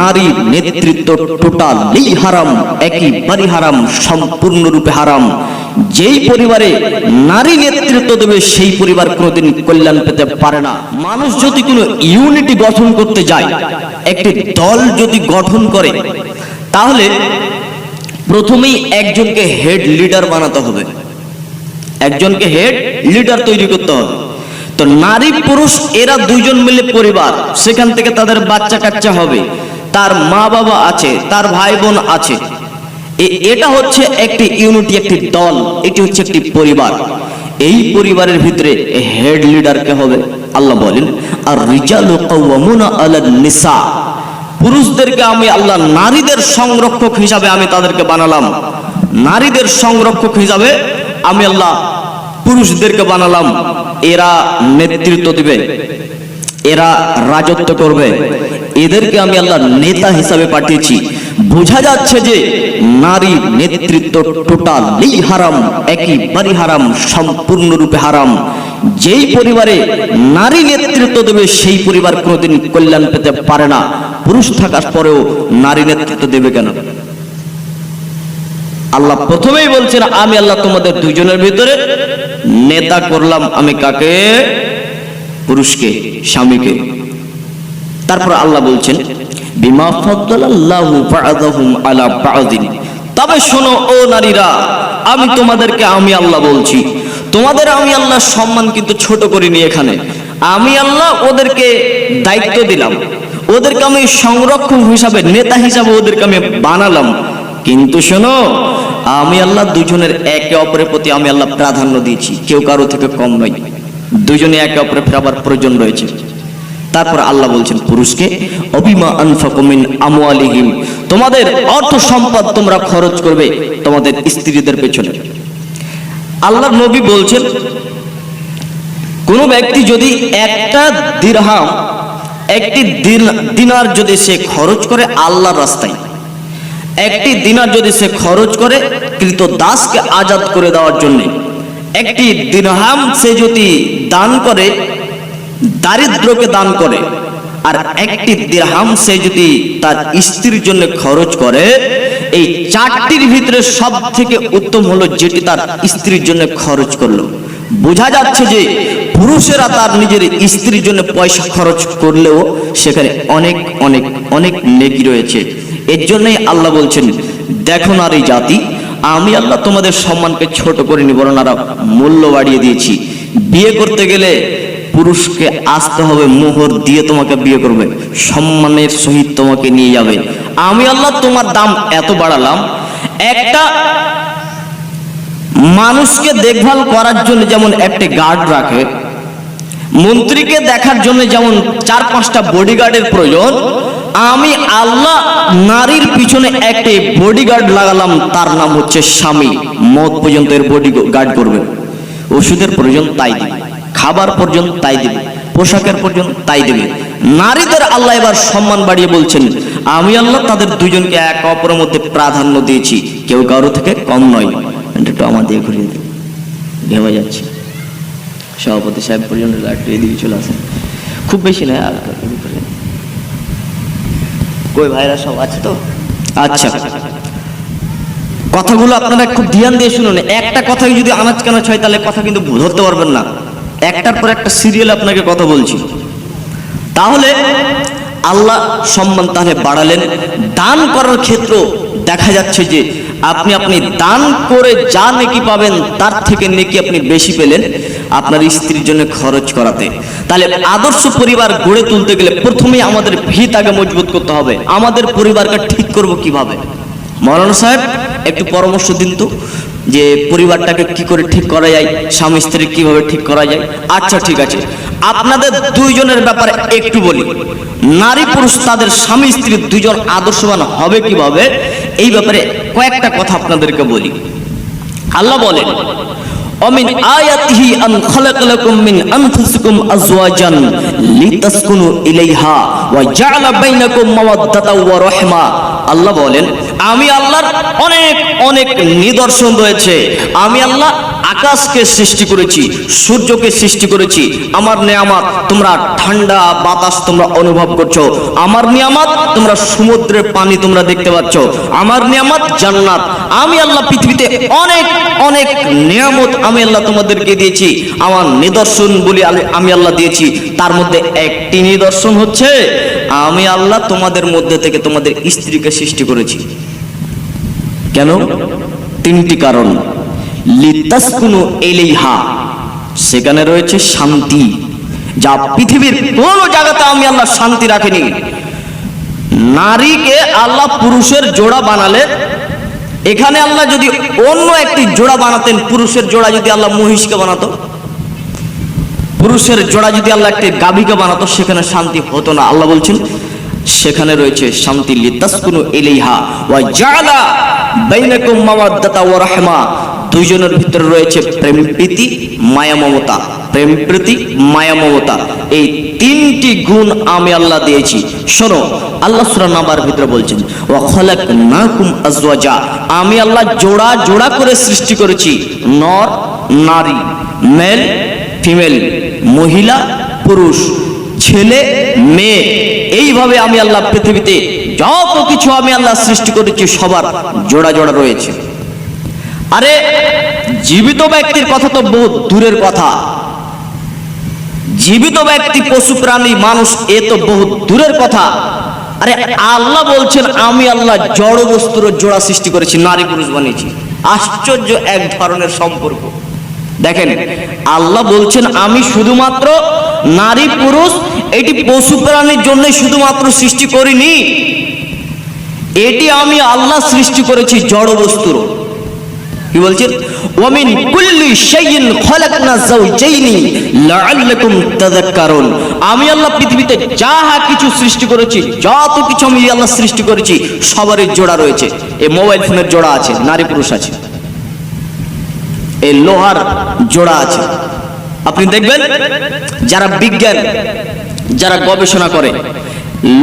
নারী নেতৃত্ব টোটালি হারাম একেবারে হারাম সম্পূর্ণরূপে হারাম। যেই পরিবারে নারী নেতৃত্ব দেবে, সেই পরিবার কোনোদিন কল্যাণ পেতে পারে না। মানুষ যদি কোনো ইউনিটি গঠন করতে যায়, একটি দল যদি গঠন করে, তাহলে প্রথমেই একজনকে হেড লিডার বানাতে হবে। একজনকে হেড লিডার তৈরি করতে হবে। তো নারী পুরুষ, এরা দুইজন মিলে পরিবার, সেখান থেকে তাদের বাচ্চা কাচ্চা হবে। তার মা বাবা আছে, তার ভাই বোন আছে এটা হচ্ছে একটি ইউনিটি, একটি দল, এটি হচ্ছে একটি পরিবার। এই পরিবারের ভিতরে হেড লিডার কে হবে? আল্লাহ বলেন আর রিজালু কাওয়ামুনা আলান নিসা। পুরুষদেরকে আমি আল্লাহ নারীদের সংরক্ষক হিসাবে আমি তাদেরকে বানালাম। নারীদের সংরক্ষক হিসাবে আমি আল্লাহ পুরুষদেরকে বানালাম। এরা নেতৃত্ব দিবে, এরা রাজত্ব করবে এদেরকে আমি আল্লাহ নেতা হিসাবে পাঠিয়েছি। বোঝা যাচ্ছে যে নারী নেতৃত্ব টোটালি হারাম একেবারে হারাম, সম্পূর্ণরূপে হারাম। যেই পরিবারে নারী নেতৃত্ব দেবে, সেই পরিবার কোনোদিন কল্যাণ পেতে পারে না। পুরুষ থাকার পরেও নারী নেতৃত্ব দেবে কেন? আল্লাহ প্রথমেই বলছেন, আমি আল্লাহ তোমাদের দুজনের ভিতরে নেতা করলাম আমি কাকে? পুরুষকে, স্বামীকে। তারপর আল্লাহ বলছেন, বিমা আলা তবে শোনো, ও নারীরা, আমি তোমাদেরকে, আমি আল্লাহ বলছি, তোমাদের আমি আল্লাহ সম্মান কিন্তু ছোট করিনি এখানে। আমি আল্লাহ ওদেরকে দায়িত্ব দিলাম, ওদেরকে আমি সংরক্ষণ হিসাবে, নেতা হিসাবে ওদেরকে আমি বানালাম। কিন্তু শোনো, আমি আল্লাহ দুজনের একে অপরের প্রতি আমি আল্লাহ প্রাধান্য দিয়েছি, কেউ কারও থেকে কম নয়। দুজনে একে অপরের ফেরাবার প্রয়োজন রয়েছে। তারপর আল্লাহ বলছেন পুরুষকে, অবিমা আনফাকুমিন আমওয়ালিহিম। তোমাদের অর্থ সম্পদ তোমরা খরচ করবে তোমাদের স্ত্রীদের পেছনে। আল্লাহ নবী বলছেন, কোন ব্যক্তি যদি একটা দিরহাম, একটি দিন- দিনার যদি সে খরচ করে আল্লাহর রাস্তায়, একটি দিনার যদি সে খরচ করে কৃত দাসকে আজাদ করে দেওয়ার জন্য, একটি দিনহাম সে যদি দান করে দারিদ্রকে দান করে, আর একটি দিরহাম সে যদি তার স্ত্রীর জন্য খরচ করে, এই চারটির ভিতরে সব থেকে উত্তম হলো যেটি তার স্ত্রীর জন্য খরচ করল। বোঝা যাচ্ছে যে পুরুষেরা তার নিজের স্ত্রীর জন্য পয়সা খরচ করলেও সেখানে অনেক অনেক অনেক নেকি রয়েছে। এর জন্যই আল্লাহ বলছেন, দেখো না এই জাতি, আমি আল্লাহ তোমাদের সম্মানকে ছোট করিনি বরং আরও মূল্য বাড়িয়ে দিয়েছি। বিয়ে করতে গেলে পুরুষকে আসতে হবে, মোহর দিয়ে তোমাকে বিয়ে করবে, সম্মানের সহিত তোমাকে নিয়ে যাবে। আমি আল্লাহ তোমার দাম এত বাড়ালাম, একটা মানুষকে দেখভাল করার জন্য যেমন একটি গার্ড রাখে, মন্ত্রীকে দেখার জন্য যেমন চার পাঁচটা বডিগার্ডের প্রয়োজন, আমি আল্লাহ নারীর পিছনে একটি বডিগার্ড লাগালাম, তার নাম হচ্ছে স্বামী। মত পর্যন্ত এর বডি গার্ড করবে। ওষুধের প্রয়োজন তাই দিবে। খাবার পর্যন্ত তাই দিবে, পোশাকের পর্যন্ত তাই দেবে। নারীদের আল্লাহ এবার সম্মান বাড়িয়ে বলছেন, আমি আল্লাহ তাদের দুজনকে এক অপরের মধ্যে প্রাধান্য দিয়েছি, কেউ কারও থেকে কম নয়। একটু আমার দিয়ে ঘুরিয়ে দিন। ভেবে যাচ্ছে। সভাপতি সাহেব পর্যন্ত একটু এদিকে চলে আসেন। খুব বেশি নয়, আর কই ভাইরা সব আছে তো? আচ্ছা। কথাগুলো আপনারা খুব ধ্যান দিয়ে শুনুন। একটা কথাই যদি আনাজ কানাচ হয়, তাহলে কথা কিন্তু ধরতে পারবেন না। একটার পর একটা সিরিয়াল আপনাকে কথা বলছি। তাহলে আল্লাহ সম্মান তাহলে বাড়ালেন। দান করার ক্ষেত্র দেখা যাচ্ছে যে আপনি আপনি দান করে যা নেকি পাবেন, তার থেকে নেকি আপনি বেশি পেলেন আপনার স্ত্রীর জন্য খরচ করাতে। তাহলে আদর্শ পরিবার গড়ে তুলতে গেলে প্রথমেই আমাদের ভিত আগে মজবুত করতে হবে। আমাদের পরিবারকে ঠিক করব কীভাবে? মৌলানা সাহেব, একটু পরামর্শ দিন তো। যে পরিবারটাকে কি করে ঠিক করা যায়, স্বামী স্ত্রী কীভাবে ঠিক করা যায়। আচ্ছা ঠিক আছে। আপনাদের দুইজনের ব্যাপারে একটু বলি। নারী পুরুষ তাদের স্বামী স্ত্রী দুজন আদর্শবান হবে কীভাবে, এই ব্যাপারে কয়েকটা কথা আপনাদেরকে বলি। আল্লাহ বলেন, অমিন আয়াতিহি আন খলাকালাকুম মিন আনফুসিকুম আজওয়াজান লিতাসকুনু ইলাইহা ওয়া জাআলা বাইনাকুম মাওয়াদ্দাতা ওয়া রাহমা। আল্লাহ বলেন আমি আল্লাহর অনেক অনেক নিদর্শন রয়েছে। আমি আল্লাহ আকাশকে সৃষ্টি করেছি, সূর্যকে সৃষ্টি করেছি। আমার নিয়ামত তোমরা ঠান্ডা বাতাস তোমরা অনুভব করছ। আমার নিয়ামত তোমরা সমুদ্রের পানি তোমরা দেখতে পাচ্ছ। আমার নিয়ামত জান্নাত। আমি আল্লাহ পৃথিবীতে অনেক অনেক নিয়ামত আমি আল্লাহ তোমাদেরকে দিয়েছি। আমার নিদর্শন বলি আমি আল্লাহ দিয়েছি। তার মধ্যে একটি নিদর্শন হচ্ছে, আমি আল্লাহ তোমাদের মধ্যে থেকে তোমাদের স্ত্রীকে সৃষ্টি করেছি। কেন? তিনটি কারণ। লিতাসকুনু এলিহা সেখানে রয়েছে শান্তি, যা পৃথিবীর কোন জায়গাতে আমি আল্লাহ শান্তি রাখিনি। নারীকে আল্লাহ পুরুষের জোড়া বানালে, এখানে আল্লাহ যদি অন্য একটি জোড়া বানাতেন, পুরুষের জোড়া যদি আল্লাহ মহিষকে বানাতো, পুরুষের জোড়া যদি আল্লাহ একটি গাভীকে বানাতো, সেখানে শান্তি হতো না। আল্লাহ বলছেন সেখানে রয়েছে শান্তি লিতাসকুনু ইলাইহা ওয়া জাআলা বাইনাকুম মাওয়াদ্দাতা ওয়া রাহমা। দুইজনের ভিতরে রয়েছে প্রেম প্রীতি, মায়া মমতা। প্রেম প্রীতি, মায়া মমতা। এই তিনটি গুণ আমি আল্লাহ দিয়েছি। শোনো, আল্লাহ সূরা নাবার ভিতরে বলছেন, ওয়া খালাকনাকুম আজওয়াজা। আমি আল্লাহ জোড়া জোড়া করে সৃষ্টি করেছি, নর, নারী, মেল, ফিমেল, মহিলা, পুরুষ। ছেলে, মেয়ে, এইভাবে আমি আল্লাহ পৃথিবীতে যত কিছু আমি আল্লাহ সৃষ্টি করেছি, সবার জোড়া জোড়া রয়েছে। আরে, জীবিত ব্যক্তির কথা তো বহু দূরের কথা। জীবিত ব্যক্তি, পশু, প্রাণী, মানুষ, এ তো বহু দূরের কথা। আরে, আল্লাহ বলছেন, আমি আল্লাহ জড় বস্তুর জোড়া সৃষ্টি করেছি নারী পুরুষ বানিয়েছি। আশ্চর্য এক ধরনের সম্পর্ক। দেখেন, আল্লাহ বলছেন, আমি শুধুমাত্র নারী পুরুষ, এটি পশু প্রাণীর জন্য শুধুমাত্র সৃষ্টি করিনি। এটি আমি আল্লাহ সৃষ্টি করেছি জড় বস্তুর। কি বলছেন? ওমিন কুল্লি শাইইন খলাকনা যাওজাইনি লাআল্লাকুম তাযাক্কারুন। আমি আল্লাহ পৃথিবীতে যাহা কিছু সৃষ্টি করেছি, যত কিছু আমি আল্লাহ সৃষ্টি করেছি, সবারই জোড়া রয়েছে। এই মোবাইল ফোনের জোড়া আছে, নারী পুরুষ আছে। এই লোহার জোড়া আছে। আপনি দেখবেন, যারা বিজ্ঞান, যারা গবেষণা করে,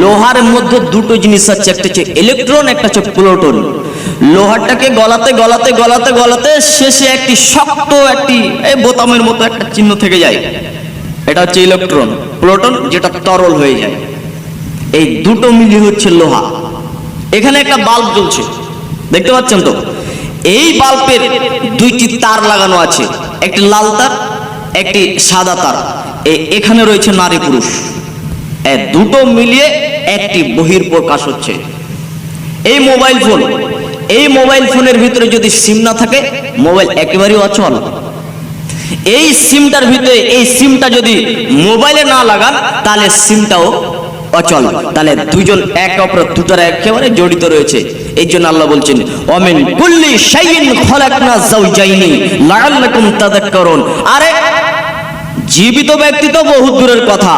লোহার মধ্যে দুটো জিনিস আছে, একটা হচ্ছে ইলেকট্রন একটা হচ্ছে প্লোটন লোহারটাকে গলাতে গলাতে গলাতে গলাতে শেষে একটি শক্ত একটি এই বোতামের মতো একটা চিহ্ন থেকে যায়। এটা হচ্ছে ইলেকট্রন প্লোটন যেটা তরল হয়ে যায়। এই দুটো মিলিয়ে হচ্ছে লোহা। এখানে একটা বাল্ব জ্বলছে। দেখতে পাচ্ছেন তো? এই বাল্বের দুইটি তার লাগানো আছে। একটি লাল তার, একটি সাদা তার। এখানে রয়েছে নারী পুরুষ। দুটো মিলিয়ে একটি বহির প্রকাশ হচ্ছে। এই মোবাইল ফোন, এই মোবাইল ফোনের ভিতরে যদি সিম না থাকে, মোবাইল একেবারেই অচল। এই সিমটার ভিতরে, এই সিমটা যদি মোবাইলে না লাগান, তাহলে সিমটাও অচল। তাহলে দুজন এক অপর দুটার একেবারে জড়িত রয়েছে। এই জন্য আল্লাহ বলছেন অমিন কুল্লি শাইইন খলাকনা যাওজাইনি, লাআল্লাকুম তাযাক্কারুন। আরে, জীবিত ব্যক্তি তো বহু দূরের কথা।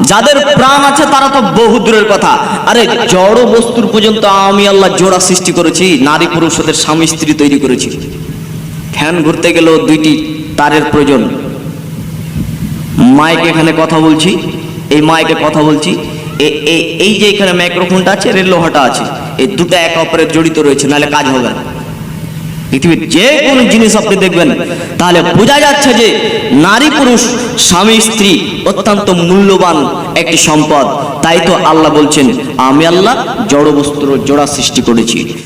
যাদের প্রাণ আছে তারা তো বহু দূরের কথা। আরে, জড় বস্তুর পর্যন্ত আমি আল্লাহ জোড়া সৃষ্টি করেছি, নারী পুরুষ ওদের স্বামী স্ত্রী তৈরি করেছি। ফ্যান ঘুরতে গেলেও দুইটি তারের প্রয়োজন। মাইক এখানে কথা বলছি। এই মাইকে কথা বলছি। এই যে এখানে মাইক্রোফোনটা আছে, এর লোহাটা আছে, এই দুটো এক অপরের জড়িত রয়েছে, নাহলে কাজ হবে না। পৃথিবীর যে কোনো জিনিস আপনি দেখবেন, তাহলে বোঝা যাচ্ছে যে নারী পুরুষ, স্বামী, স্ত্রী অত্যন্ত মূল্যবান একটি সম্পদ। তাই তো আল্লাহ বলছেন, আমি আল্লাহ জড় বস্তুর জোড়া সৃষ্টি করেছি।